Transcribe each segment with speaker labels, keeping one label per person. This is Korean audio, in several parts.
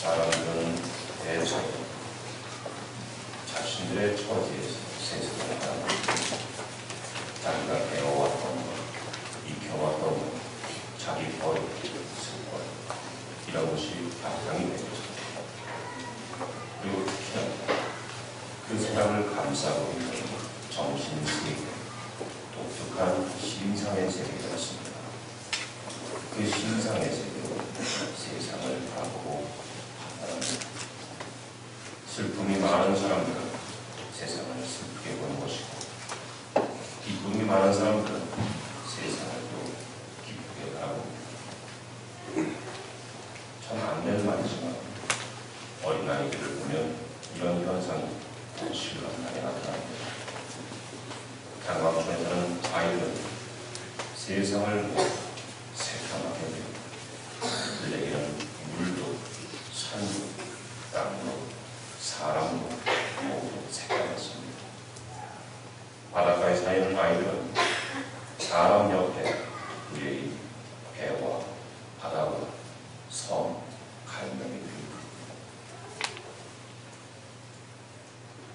Speaker 1: 사람들은 대체로 자신들의 처지에서 세상을 자기가 배워왔던 것, 익혀왔던 것, 자기 버릇, 습관 이런 것이 바탕이 되죠. 그리고 특히나 그 세상을 감싸고 있는 정신 세계, 독특한 신상의 세계가 있습니다. 그 신상의 세계로 세상을 판단합니다. 슬픔이 많은 사람들은 세상을 슬프게 보는 것이고 기쁨이 많은 사람들은 세상을 또 기쁘게 바라봅니다. 참 안 될 말이지만 어린아이들을 보면 이런 현상이 실감나게 나타납니다. 강광촌에서는 아이들은 세상을 새까맣게 배웁니다. 그들에게는 물도, 산도, 땅도, 사람도 모두 색깔같습니다. 바닷가에 사는 아이들은 사람 옆에 우리의 배와 바다와 섬, 갈매기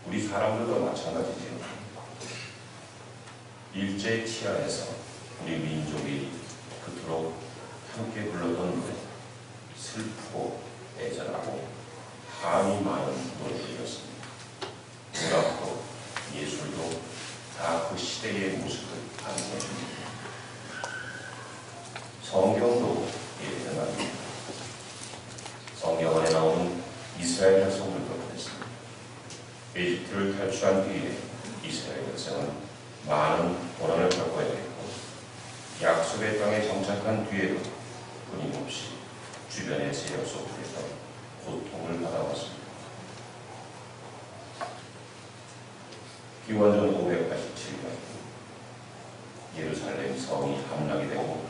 Speaker 1: 그리고 사람들도 마찬가지지요. 일제 치하에서 우리 민족이 그토록 함께 노래, 슬프고 애절하고 한이 많은 노래들이었습니다. 문학도 예술도 다 그 시대의 모습을 반영해줍니다. 성경도 예전합니다. 성경 안에 나오는 이스라엘 백성들도 그랬습니다. 에집트를 탈출한 뒤에 이스라엘 백성은 많은 고난을 겪어야 했고 약속의 땅에 정착한 뒤에도 끊임없이 주변의 세력 속에서 고통을 받아왔습니다. 기원전 587년 예루살렘 성이 함락이 되고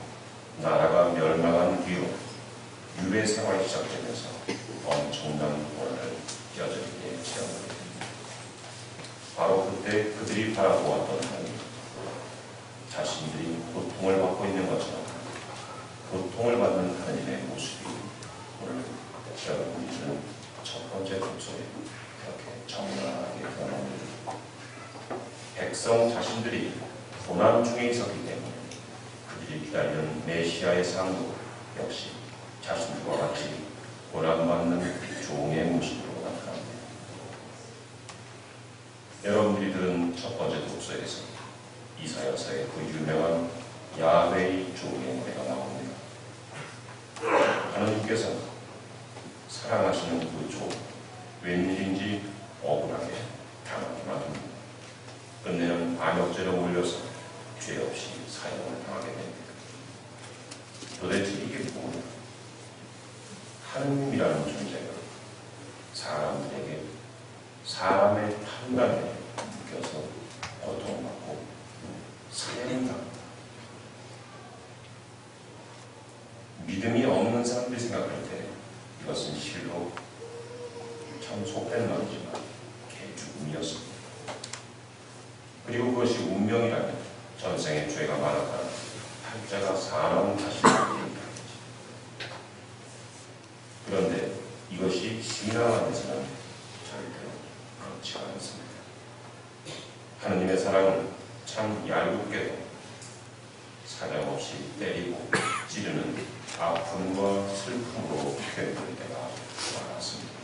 Speaker 1: 나라가 멸망한 뒤로 유배 생활이 시작되면서 엄청난 고난을 여전히 체험하게 됩니다. 바로 그때 그들이 바라보았던 하나님, 자신들이 고통을 받고 있는 것처럼 고통을 받는 하나님의 모습이 오늘 여러분들은 첫 번째 독서에 그렇게 정확하게 드러납니다. 백성 자신들이 고난 중에 있었기 때문에 그들이 기다리는 메시아의 상도 역시 자신들과 같이 고난받는 종의 모습으로 나타납니다. 여러분들이 들은 첫 번째 독서에서 이사야서의 그 유명한 야훼의 종의 노래가 나옵니다. 하나님께서 사랑하시는 그 종, 웬일인지 억울하게 당하기만 합니다. 끝내는 반역죄를 올려서 죄 없이 사형을 당하게 됩니다. 도대체 이게 뭐냐? 하느님이라는 존재가 사람들에게 사람의 판단에 묶여서 고통받고 사형당합니다. 믿음이 없는 사람들이 생각할 때 이것은 실로 참 속된 말이지만 개죽음이었습니다. 그리고 그것이 운명이라면 전생에 죄가 많았다는 팔자가 사나운 자신을 그런데 이것이 신앙 안에서는 절대로 그렇지 않습니다. 하느님의 사랑은 참 얄궂게도 사정없이 때리고 찌르는 아픔과 슬픔으로 표현될 때가 많았습니다.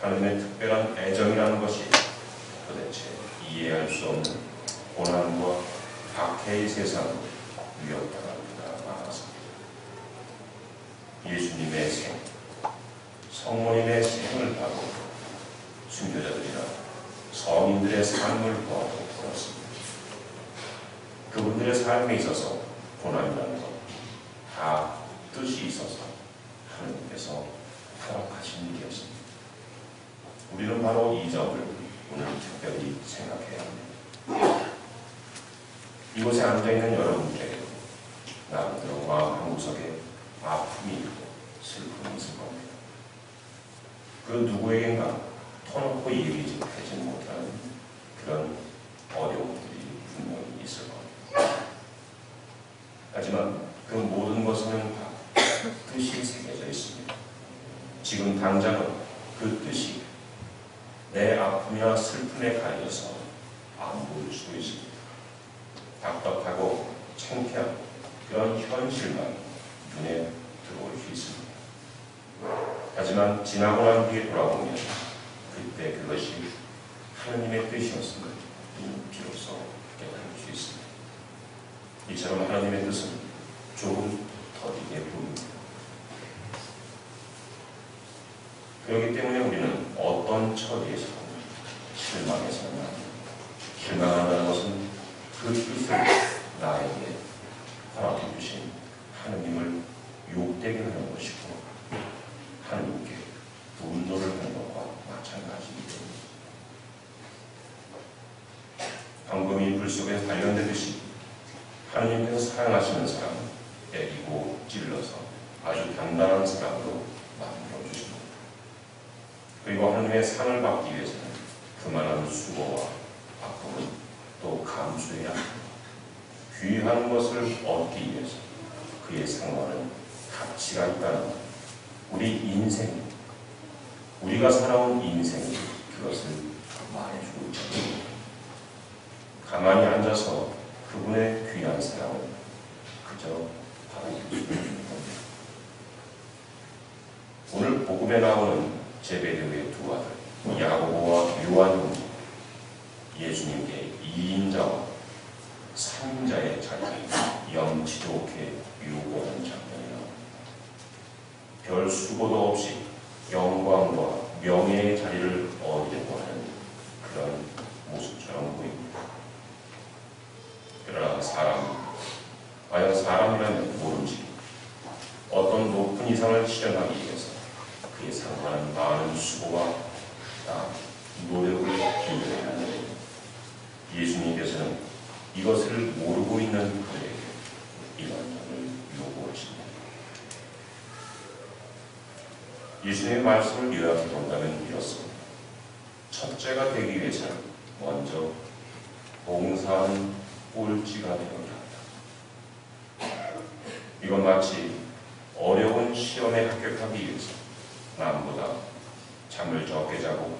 Speaker 1: 하느님의 특별한 애정이라는 것이 도대체 이해할 수 없는 고난과 박해의 세상으로 위협당할 때가 많았습니다. 예수님의 생, 성모님의 생을 바고 순교자들이나 성인들의 삶을 보아도 그렇습니다. 그분들의 삶에 있어서 고난이라는 것 다 뜻이 있어서 허락하신 일이었습니다. 우리는 바로 이 점을 오늘 특별히 생각해야 합니다. 이곳에 앉아있는 나름대로 마음 한구석에 아픔이 있고 슬픔이 있을 겁니다. 그 누구에겐가 터놓고 얘기지 하지 못하는 그런 어려움들이 분명히 있을 겁니다. 하지만 그 모든 것에는 다 뜻이 새겨져 있습니다. 지금 당장은 그 뜻이 내 아픔이나 슬픔에 가려서 안 보일 수도 있습니다. 창피한 그런 현실만 눈에 들어올 수 있습니다. 하지만 지나고 난 뒤에 돌아보면 그때 그것이 하나님의 뜻이었음을 비로소 깨달을 수 있습니다. 이처럼 하나님의 뜻은 조금 더디게 보입니다. 그렇기 때문에 우리는 어떤 처지에서든 실망해서는. 실망한다는 것은 그 뜻을 나에게 허락해 주신 하느님을 욕되게 하는 것이고 하느님께 분노를 하는 것과 마찬가지이기 때문입니다. 불 속에 발견되듯이 하느님께서 사랑하시는 사람은 애기고 찔러서 아주 단단한 사람으로 만들어 주십니다. 그리고 하느님의 상을 받기 위해서는 그만한 수고와 아픔을 또 감수해야 합니다. 귀한 것을 얻기 위해서 그의 상관은 가치가 있다는 것. 우리 인생, 우리가 살아온 인생이 그것을 말해주고 있잖아요. 가만히 앉아서 그분의 귀한 사랑을 그저 겁니다. 오늘 복음에 나오는 제베드의 두 아들 야고보와 요한은 예수님께 2인자와 3인자의 자리를 영치 좋게 요구하는 장면이 나옵니다. 별 수고도 없이 영광과 명예의 자리를 얻으려고 하는 그런 모습처럼 보입니다. 그러나 사람, 과연 사람이라면 모르지 어떤 높은 이상을 실현하기 위해서 그에 상관한 많은 수고와 노력을 기울여야 하는데 예수님께서는 이것을 모르고 있는 그들에게 이런 점을 요구하십니다. 예수님의 말씀을 요약해 본다면 이렇습니다. 첫째가 되기 위해서는 먼저 봉사하는 꼴찌가 되어야 한다. 이건 마치 어려운 시험에 합격하기 위해서 남보다 잠을 적게 자고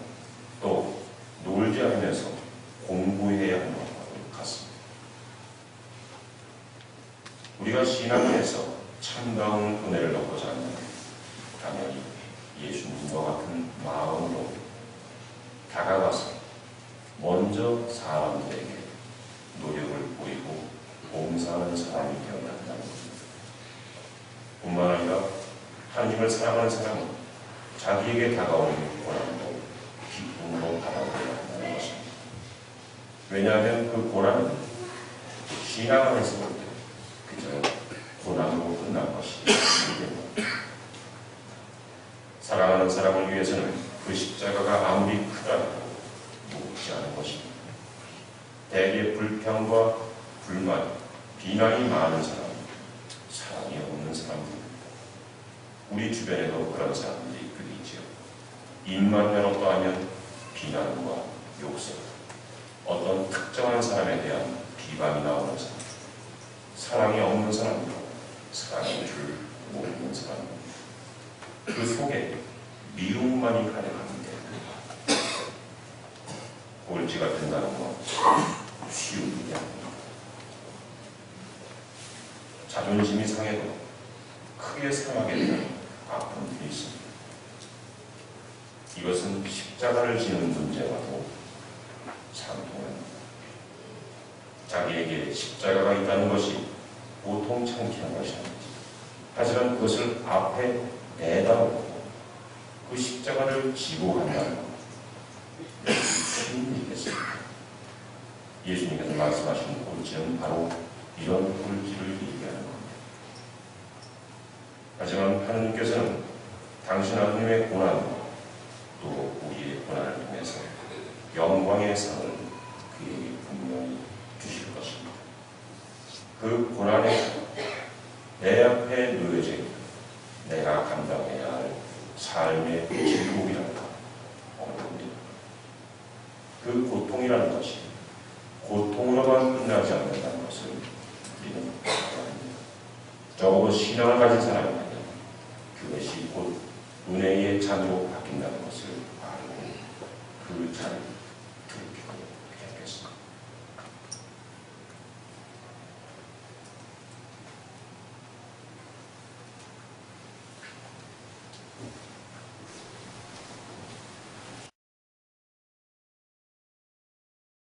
Speaker 1: 또 놀지 않으면서 공부해야 같습니다. 우리가 신앙에서 참다운 은혜를 얻고자 하면 당연히 예수님과 같은 마음으로 다가가서 먼저 사람들에게 노력을 보이고 봉사하는 사람이 되어야 한다는 것입니다. 뿐만 아니라 하나님을 사랑하는 사람은 자기에게 다가오는 고난도 기쁨으로 받아들여야 한다는 것입니다. 왜냐하면 그 고난은 신앙 안에서 그저 고난으로 끝난 것이 아닙니다. 사랑하는 사람을 위해서는 그 십자가가 아무리 크다고 무겁지 않은 것입니다. 대개 불평과 불만, 비난이 많은 사람, 사랑이 없는 사람들. 우리 주변에도 그런 사람들이 있지요. 입만 열었다 하면 비난과 욕설, 어떤 특정한 사람에 대한 비방이 나오는 사람, 사랑이 없는 사람이고 사랑할 줄 모르는 사람. 그 속에 미움만이 가득한데 꼴찌가 된다는 건 쉬운 일이 아닙니다. 자존심이 상해도 크게 상하게 되는 아픔들이 있습니다. 이것은 십자가를 지는 문제와도 상통합니다. 자기에게 십자가가 있다는 것이 보통 창피한 것이 아니지. 하지만 그것을 앞에 내다보고 그 십자가를 지고 간다는 일이겠습니까? 예수님께서 말씀하신 꼴찌는 바로 이런 꼴찌를 얘기하는 겁니다. 하지만 하느님께서는 당신 아버님의 고난으로 또 우리의 고난을 통해서 영광의 상을 그에게 분명히. 그 고난에 내 앞에 놓여져 있는 내가 감당해야 할 삶의 질곡이란다. 어렵습니다. 그 고통이라는 것이 고통으로만 끝나지 않는다는 것을 알아야 합니다. 적어도 신앙을 가진 사람이라면 그것이 곧 은혜의 잔으로 바뀐다는 것을 말하는 그 자리입니다.